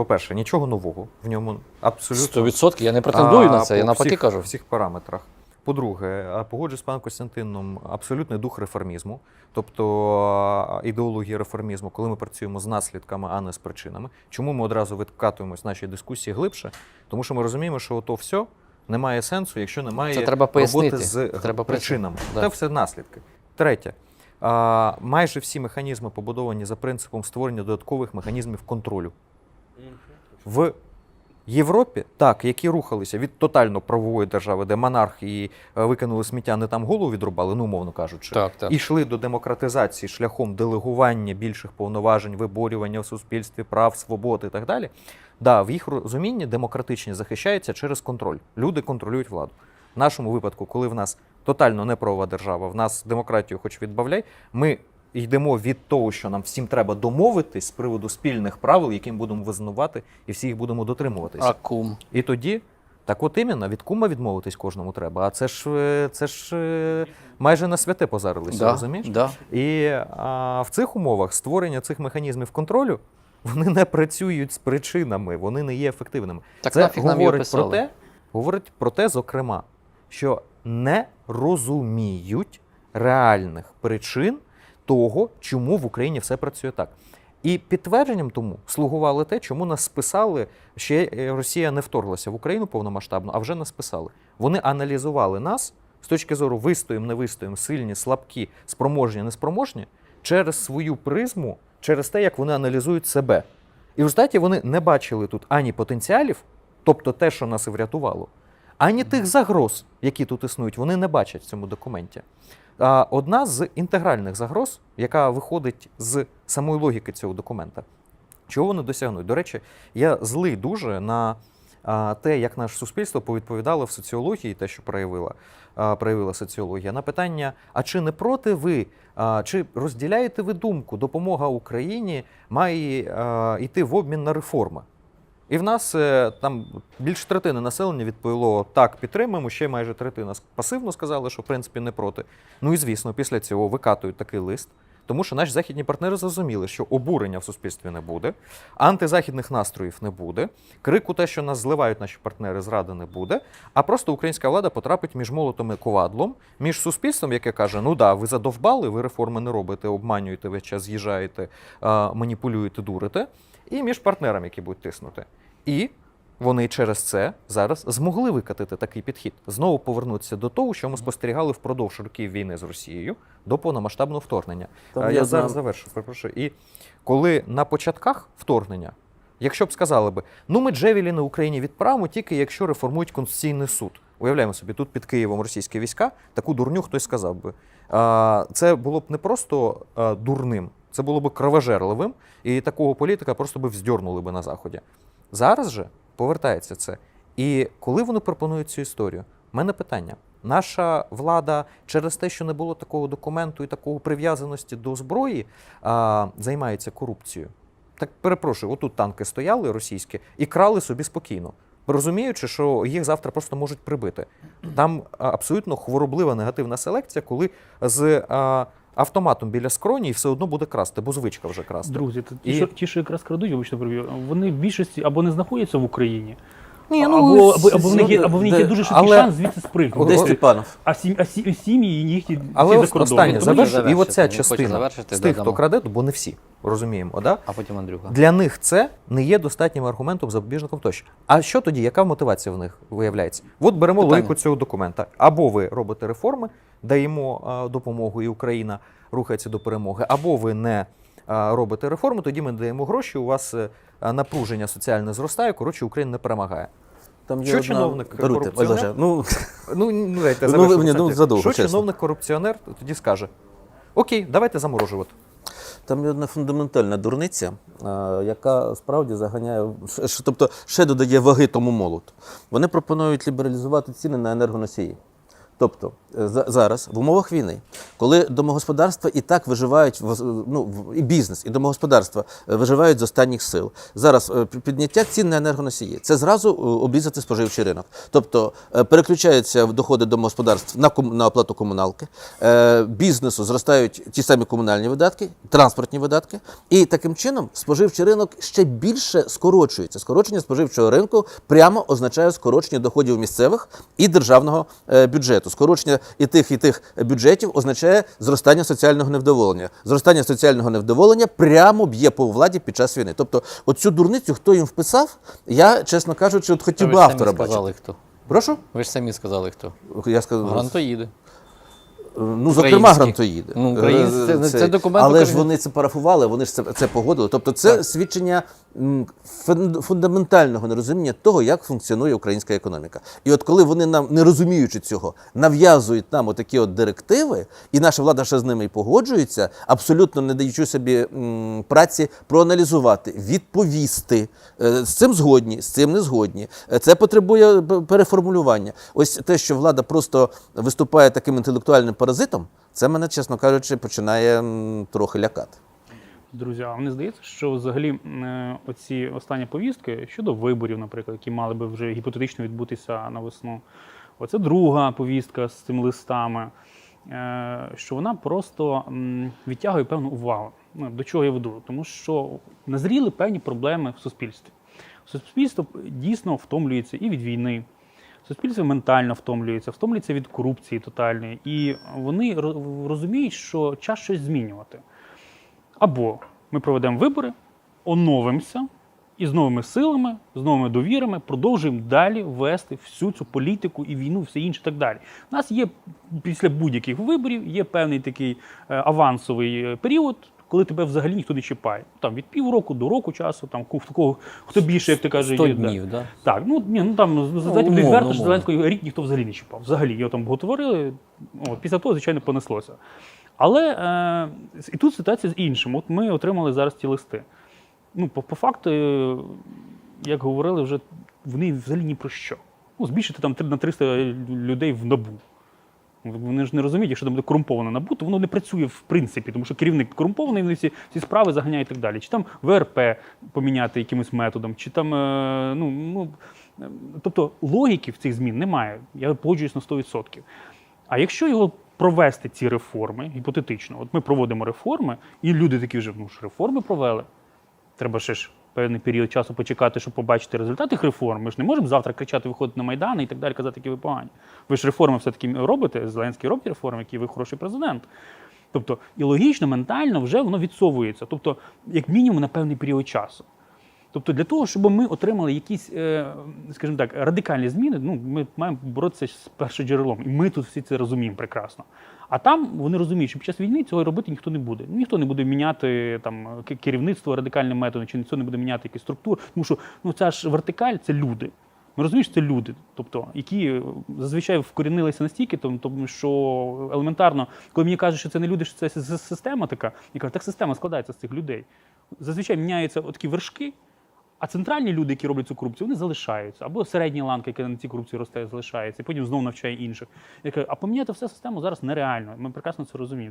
по-перше, нічого нового в ньому абсолютно 100% я не претендую А, на це, я по навпаки всіх, кажу. всіх параметрах. По-друге, а, погоджуюсь з паном Костянтином, абсолютний дух реформізму, тобто ідеологія реформізму, коли ми працюємо з наслідками, а не з причинами. Чому ми одразу відкатуємось в нашій дискусії глибше? Тому що ми розуміємо, що ото все не має сенсу, якщо немає Це треба роботи пояснити. з Треба причинами. пояснити, да. Це все наслідки. Третє. Майже всі механізми побудовані за принципом створення додаткових механізмів контролю. В Європі, так, які рухалися від тотально правової держави, де монархії е, викинули сміття, не там голову відрубали, ну умовно кажучи, Так, так. і йшли до демократизації шляхом делегування більших повноважень, виборювання в суспільстві, прав, свобод і так далі. Да, в їх розумінні демократичність захищається через контроль. Люди контролюють владу. В нашому випадку, коли в нас тотально неправова держава, в нас демократію хоч відбавляй, ми йдемо від того, що нам всім треба домовитись з приводу спільних правил, яким будемо визнавати, і всі їх будемо дотримуватися. А кум. І тоді, так от іменно, від кума відмовитись кожному треба. А це ж е, це ж е, майже на святе позарилися, Да, розумієш? да. І а, в цих умовах створення цих механізмів контролю вони не працюють з причинами, вони не є ефективними. Так Це говорить про те, говорить про те, зокрема, що не розуміють реальних причин того, чому в Україні все працює так. І підтвердженням тому слугувало те, чому нас списали. Ще е, Росія не вторглася в Україну повномасштабно, а вже нас списали. Вони аналізували нас з точки зору вистоїм, не вистоїм, сильні, слабкі, спроможні, неспроможні, через свою призму, через те, як вони аналізують себе. І в результаті вони не бачили тут ані потенціалів, тобто те, що нас врятувало, ані тих загроз, які тут існують, вони не бачать в цьому документі. А одна з інтегральних загроз, яка виходить з самої логіки цього документа, чого вони досягнуть? До речі, я злий дуже на те, як наше суспільство повідповідало в соціології, те, що проявила, проявила соціологія, на питання: а чи не проти ви, чи розділяєте ви думку, допомога Україні має йти в обмін на реформи? І в нас е, там більше третини населення відповіло так, підтримуємо. Ще майже третина пасивно сказали, що в принципі не проти. Ну і звісно, після цього викатують такий лист. Тому що наші західні партнери зрозуміли, що обурення в суспільстві не буде, антизахідних настроїв не буде, крику те, що нас зливають наші партнери, зради не буде. А просто українська влада потрапить між молотом і ковадлом, між суспільством, яке каже: ну да, ви задовбали, ви реформи не робите, обманюєте весь час, з'їжджаєте, маніпулюєте, дурите, і між партнерами, які будуть тиснути. І вони через це зараз змогли викатити такий підхід. Знову повернутися до того, що ми спостерігали впродовж років війни з Росією до повномасштабного вторгнення. Там є я одна- зараз завершу, перепрошую. І коли на початках вторгнення, якщо б сказали би, ну ми Джевелі на Україні відправимо тільки якщо реформують Конституційний суд. Уявляємо собі, тут під Києвом російські війська, таку дурню хтось сказав би. Це було б не просто дурним, це було б кровожерливим, і такого політика просто би вздьорнули би на Заході. Зараз же повертається це. І коли вони пропонують цю історію, в мене питання. Наша влада через те, що не було такого документу і такого прив'язаності до зброї, а, займається корупцією. Так перепрошую, отут танки стояли російські і крали собі спокійно, розуміючи, що їх завтра просто можуть прибити. Там абсолютно хвороблива негативна селекція, коли з а, автоматом біля скроні все одно буде красти, бо звичка вже красти. Друзі, то ті, І- що, ті, що якраз крадуть, вибачте, переб'ю, вони в більшості або не знаходяться в Україні, Ні, або, або, або, в них є, або в них є дуже швидкий але- шанс звідси Де спригнути. Степанов? А, сім, а сі, сім'ї їхні Але всі за кордоном. останнє Тому завершу, і завершити, оця він хоче частина завершити, з тих, да, хто дамо. краде, бо не всі розуміємо, да? А потім Андрюха. Для них це не є достатнім аргументом запобіжником тощо. А що тоді? Яка мотивація в них виявляється? От беремо Питання. логіку цього документа. Або ви робите реформи, даємо допомогу, і Україна рухається до перемоги, або ви не робите реформи, тоді ми даємо гроші. У вас е, напруження соціальне зростає. Коротше, Україна не перемагає. Там Що чиновник Даруйте, корупціонер? Ну, Ну, ну дайте Ну, ви ну, задовго, Що чесно. чиновник корупціонер тоді скаже? Окей, давайте заморожувати. там є одна фундаментальна дурниця, яка справді заганяє, тобто ще додає ваги тому молоту. Вони пропонують лібералізувати ціни на енергоносії. Тобто е, за- зараз в умовах війни, коли домогосподарства і так виживають ну, і бізнес, і домогосподарства е, виживають з останніх сил. Зараз е, підняття цін на енергоносії це зразу обрізати споживчий ринок. Тобто переключаються доходи домогосподарств на на оплату комуналки, бізнесу зростають ті самі комунальні видатки, транспортні видатки, і таким чином споживчий ринок ще більше скорочується. Скорочення споживчого ринку прямо означає скорочення доходів місцевих і державного е, бюджету. Скорочення і тих, і тих бюджетів означає зростання соціального невдоволення. Зростання соціального невдоволення прямо б'є по владі під час війни. Тобто, оцю дурницю, хто їм вписав, я, чесно кажучи, от хотів би автора бачити. сказали, хто. Прошу? Ви ж самі сказали, хто. Я сказав, Грантоїди. Ну, зокрема, грантоїди. Ну, українські, це- це документ Але ж вони це парафували, вони ж це, це погодили. Тобто це свідчення м, фун- фундаментального нерозуміння того, як функціонує українська економіка. І от коли вони нам, не розуміючи цього, нав'язують нам отакі от директиви, і наша влада ще з ними і погоджується, абсолютно не даючи собі праці проаналізувати, відповісти. Е, З цим згодні, з цим не згодні. Е, Це потребує переформулювання. Ось те, що влада просто виступає таким інтелектуальним паразитом, це мене, чесно кажучи, починає трохи лякати. Друзі, а мені здається, що взагалі е, оці останні повістки щодо виборів, наприклад, які мали би вже гіпотетично відбутися на весну. Оце друга повістка з цими листами, е, що вона просто відтягує певну увагу. Ну, До чого я веду? Тому що назріли певні проблеми в суспільстві. Суспільство дійсно втомлюється і від війни. Суспільство ментально втомлюється, втомлюється від корупції тотальної, і вони розуміють, що час щось змінювати. Або ми проведемо вибори, оновимося і з новими силами, з новими довірами продовжуємо далі вести всю цю політику і війну, все інше так далі. У нас є після будь-яких виборів є певний такий е, авансовий е, період. Коли тебе взагалі ніхто не чіпає, там від півроку до року часу, там ку- в кого хто більше, як ти кажеш, 100 є, днів, да? Так, ну ні, ну там Ну, відверто, що. Зеленського рік ніхто взагалі не чіпав. Взагалі його там говорили. От, після того, звичайно, понеслося. Але е, і тут ситуація з іншим. От ми отримали зараз ті листи. Ну, по, по факту, як говорили, вже вони взагалі ні про що. Ну, збільшити там на 300 людей в набу. Вони ж не розуміють, якщо там буде корумповане набу, то воно не працює в принципі, тому що керівник корумпований, вони всі, всі справи заганяє і так далі. Чи там ВРП поміняти якимось методом, чи там, е, ну, ну, тобто логіки в цих змін немає. Я погоджуюсь на 100%. А якщо його провести ці реформи, гіпотетично, от ми проводимо реформи, і люди такі вже ну ж реформи провели. Треба ще ж певний період часу почекати, щоб побачити результати тих реформ. Ми ж не можемо завтра кричати, виходити на Майдан і так далі, казати, які ви погані. Ви ж реформи все-таки робите, Зеленський робить реформи, які ви хороший президент. Тобто, і логічно, ментально вже воно відсовується. Тобто, як мінімум на певний період часу. Тобто, для того, щоб ми отримали якісь, е, скажімо так, радикальні зміни, ну ми маємо боротися з першоджерелом. І ми тут всі це розуміємо прекрасно. А там вони розуміють, що під час війни цього робити ніхто не буде. Ніхто не буде міняти там керівництво радикальним методом, чи ніхто не буде міняти якісь структури. Тому що ну ця ж вертикаль це люди. Ми розуміємо, що це люди, тобто, які е, зазвичай вкорінилися настільки, тому, що елементарно, коли мені кажуть, що це не люди, що це система така, я кажу, так система складається з цих людей. Зазвичай міняються такі вершки, а центральні люди, які роблять цю корупцію, вони залишаються. Або середня ланка, яка на цій корупції росте, залишається, і потім знову навчає інших. Я кажу, а поміняти все систему зараз нереально. Ми прекрасно це розуміємо.